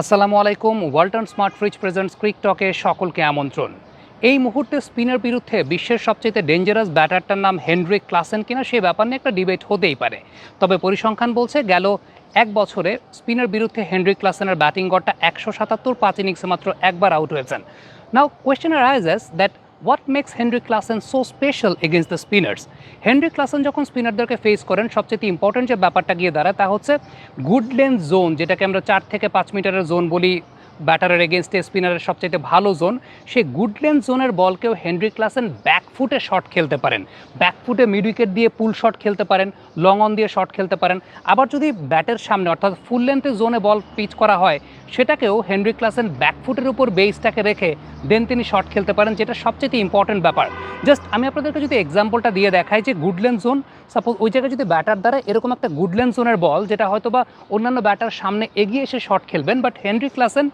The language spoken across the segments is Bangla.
আসসালামু আলাইকুম, Walton smart fridge presents crick টকে সকলকে আমন্ত্রণ। এই মুহূর্তে স্পিনের বিরুদ্ধে বিশ্বের সবচেয়ে ডেঞ্জারাস ব্যাটারটার নাম হেনরিক ক্লাসেন কিনা সে ব্যাপার নিয়ে একটা ডিবেট হতেই পারে। তবে পরিসংখ্যান বলছে, গেল এক বছরে স্পিনের বিরুদ্ধে হেনরিক ক্লাসেনের ব্যাটিং গড়টা একশো সাতাত্তর, পাঁচ ইনিংসে মাত্র একবার আউট হয়েছেন। Now question arises that what makes Henry Klaasen so special against the spinners Henry Klaasen যখন স্পিনারদেরকে ফেস করেন, সবচেয়ে ইম্পর্টেন্ট যে ব্যাপারটা গিয়ে দাঁড়ায় তা হচ্ছে গুড লেন্থ জোন যেটাকে আমরা চার থেকে পাঁচ মিটারের জোন বলি ব্যাটারের এগেনস্টে স্পিনারের সবচেয়ে ভালো জোন সেই গুড লেন্থ জোনের বলকেও হেনরি ক্লাসেন ব্যাকফুটে শট খেলতে পারেন। ব্যাকফুটে মিড উইকেট দিয়ে পুল শট খেলতে পারেন লং অন দিয়ে শট খেলতে পারেন। আবার যদি ব্যাটের সামনে, অর্থাৎ ফুল লেন্থে জোনে বল পিচ করা হয়, সেটাকেও হেনরি ক্লাসেন ব্যাকফুটের উপর বেসটাকে রেখে দেন তিনি শট খেলতে পারেন, যেটা সবচেয়ে ইম্পর্টেন্ট ব্যাপার। জাস্ট আমি আপনাদেরকে যদি এক্সাম্পলটা দিয়ে দেখাই যে গুডল্যান্ড জোন সাপোজ ওই জায়গায় যদি ব্যাটার দ্বারা এরকম একটা গুডল্যান্ড জোনের বল যেটা হয়তো বা অন্যান্য ব্যাটার সামনে এগিয়ে এসে শট খেলবেন বাট হেনরি ক্লাসেন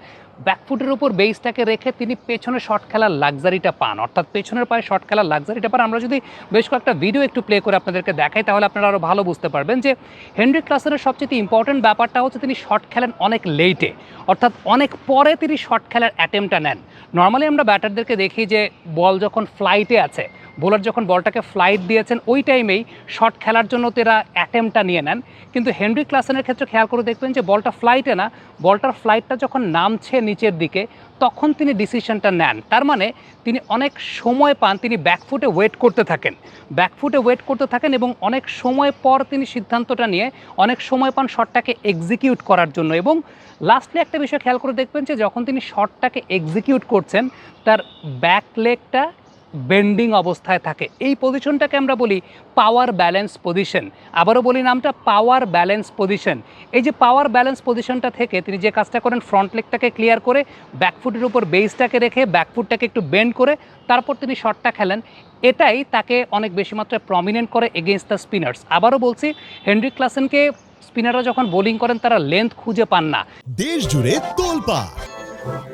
ব্যাকফুটের উপর বেসটাকে রেখে তিনি পেছনে শর্ট খেলার লাক্সারিটা পান। অর্থাৎ পেছনের পায়ে শর্ট খেলার লাক্সারিটা পান। আমরা যদি বেশ কয়েকটা ভিডিও একটু প্লে করে আপনাদেরকে দেখাই, তাহলে আপনারা আরও ভালো বুঝতে পারবেন যে হেনরি ক্লাসেনের সবচেয়ে ইম্পর্টেন্ট ব্যাপারটা হচ্ছে তিনি শর্ট খেলেন অনেক লেটে অর্থাৎ অনেক পরে তিনি শর্ট খেলার অ্যাটেম্পটা নেন। নর্মালি আমরা ব্যাটারদেরকে দেখি যে বল যখন ফ্লাইটে আছে বোলার যখন বলটাকে ফ্লাইট দিয়েছেন, ওই টাইমেই শট খেলার জন্য তারা অ্যাটেম্পটা নিয়ে নেন। কিন্তু হেনরি ক্লাসেনের ক্ষেত্রে খেয়াল করে দেখবেন যে বলটা ফ্লাইটে না, বলটার ফ্লাইটটা যখন নামছে নিচের দিকে, তখন তিনি ডিসিশনটা নেন। তার মানে তিনি অনেক সময় পান তিনি ব্যাকফুটে ওয়েট করতে থাকেন। ব্যাকফুটে ওয়েট করতে থাকেন এবং অনেক সময় পর তিনি সিদ্ধান্তটা নিয়ে অনেক সময় পান শটটাকে এক্সিকিউট করার জন্য। এবং লাস্টলি একটা বিষয় খেয়াল করে দেখবেন যে যখন তিনি শটটাকে এক্সিকিউট করছেন, তার ব্যাক লেগটা বেন্ডিং অবস্থায় থাকে। এই পজিশনটাকে আমরা বলি পাওয়ার ব্যালেন্স পজিশন আবারও বলি নামটা পাওয়ার ব্যালেন্স পজিশন এই যে পাওয়ার ব্যালেন্স পজিশনটা থেকে তিনি যে কাজটা করেন ফ্রন্ট লেগটাকে ক্লিয়ার করে ব্যাকফুটের উপর বেসটাকে রেখে ব্যাকফুটটাকে একটু বেন্ড করে, তারপর তিনি শটটা খেলেন। এটাই তাকে অনেক বেশি মাত্রায় প্রমিনেন্ট করে এগেনস্ট দ্য স্পিনার্স আবারও বলছি হেনরি ক্লাসেনকে স্পিনাররা যখন বোলিং করেন, তারা লেন্থ খুঁজে পান না। দেশ জুড়ে তোলপা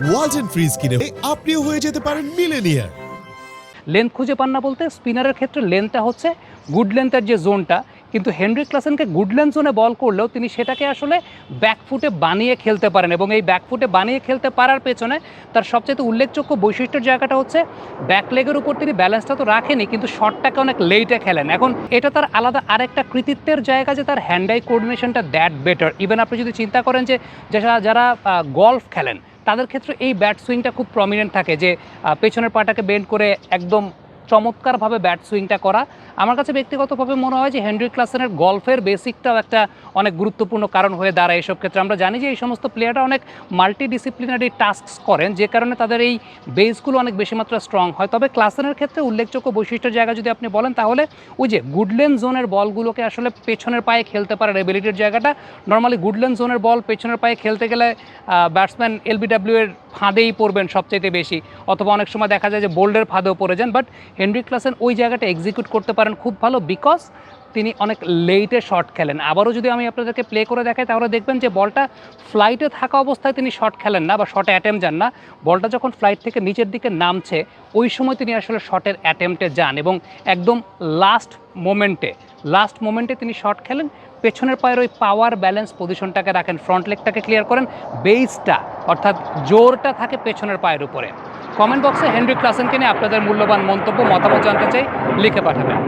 ওয়ালটন ফ্রিজ কিনে আপনিও হয়ে যেতে পারেন মিলেনিয়ার লেন্থ খুঁজে পান না বলতে স্পিনারের ক্ষেত্রে লেন্থটা হচ্ছে গুড লেন্থের যে জোনটা কিন্তু হেনরি ক্লাসেনকে গুড লেন্থ জোনে বল করলেও তিনি সেটাকে আসলে ব্যাকফুটে বানিয়ে খেলতে পারেন এবং এই ব্যাকফুটে বানিয়ে খেলতে পারার পেছনে তার সবচেয়ে উল্লেখযোগ্য বৈশিষ্ট্যের জায়গাটা হচ্ছে ব্যাক লেগের উপর তিনি ব্যালেন্সটা তো রাখেনি, কিন্তু শটটাকে অনেক লেটে খেলেন। এখন এটা তার আলাদা আরেকটা কৃতিত্বের জায়গা যে তার হ্যান্ড আই কোঅর্ডিনেশনটা দ্যাট বেটার ইভেন আপনি যদি চিন্তা করেন যে যারা যারা গলফ খেলেন তাদের ক্ষেত্রে এই ব্যাট সুইংটা খুব প্রমিনেন্ট থাকে যে পেছনের পাটাকে বেন্ড করে একদম চমৎকারভাবে ব্যাট সুইংটা করা। আমার কাছে ব্যক্তিগতভাবে মনে হয় যে হেনরি ক্লাসেনের গল্ফের বেসিকটাও একটা অনেক গুরুত্বপূর্ণ কারণ হয়ে দাঁড়ায় এসব ক্ষেত্রে। আমরা জানি যে এই সমস্ত প্লেয়াররা অনেক মাল্টি ডিসিপ্লিনারি টাস্ক করেন, যে কারণে তাদের এই বেসগুলো অনেক বেশি মাত্রা স্ট্রং হয়। তবে ক্লাসেনের ক্ষেত্রে উল্লেখযোগ্য বৈশিষ্ট্যের জায়গা যদি আপনি বলেন, তাহলে ওই যে গুডলেন জোনের বলগুলোকে আসলে পেছনের পায়ে খেলতে পারার এবিলিটির জায়গাটা। নর্মালি গুডলেন জোনের বল পেছনের পায়ে খেলতে গেলে ব্যাটসম্যান এলবিডাব্লিউ এর ফাঁদেই পড়বেন সবচেয়ে বেশি। অথবা অনেক সময় দেখা যায় যে বোল্ডের ফাঁদেও পড়ে যান বাট হেনরি ক্লাসেন ওই জায়গাটা এক্সিকিউট করতে পারেন খুব ভালো বিকজ তিনি অনেক লেটে শট খেলেন। আবারও যদি আমি আপনাদেরকে প্লে করে দেখাই, তাহলে দেখবেন যে বলটা ফ্লাইটে থাকা অবস্থায় তিনি শট খেলেন না বা শটে অ্যাটেম্প যান না। বলটা যখন ফ্লাইট থেকে নিচের দিকে নামছে, ওই সময় তিনি আসলে শটের অ্যাটেম্পটে যান এবং একদম লাস্ট মোমেন্টে লাস্ট মোমেন্টে তিনি শট খেলেন। পেছনের পায়ের ওই পাওয়ার ব্যালেন্স পজিশনটাকে রাখেন ফ্রন্ট লেগটাকে ক্লিয়ার করেন বেসটা অর্থাৎ জোরটা থাকে পেছনের পায়ের উপরে। কমেন্ট বক্সে হেনরি ক্লাসেনকে নিয়ে আপনাদের মূল্যবান মন্তব্য, মতামত জানতে চাই, লিখে পাঠাবেন।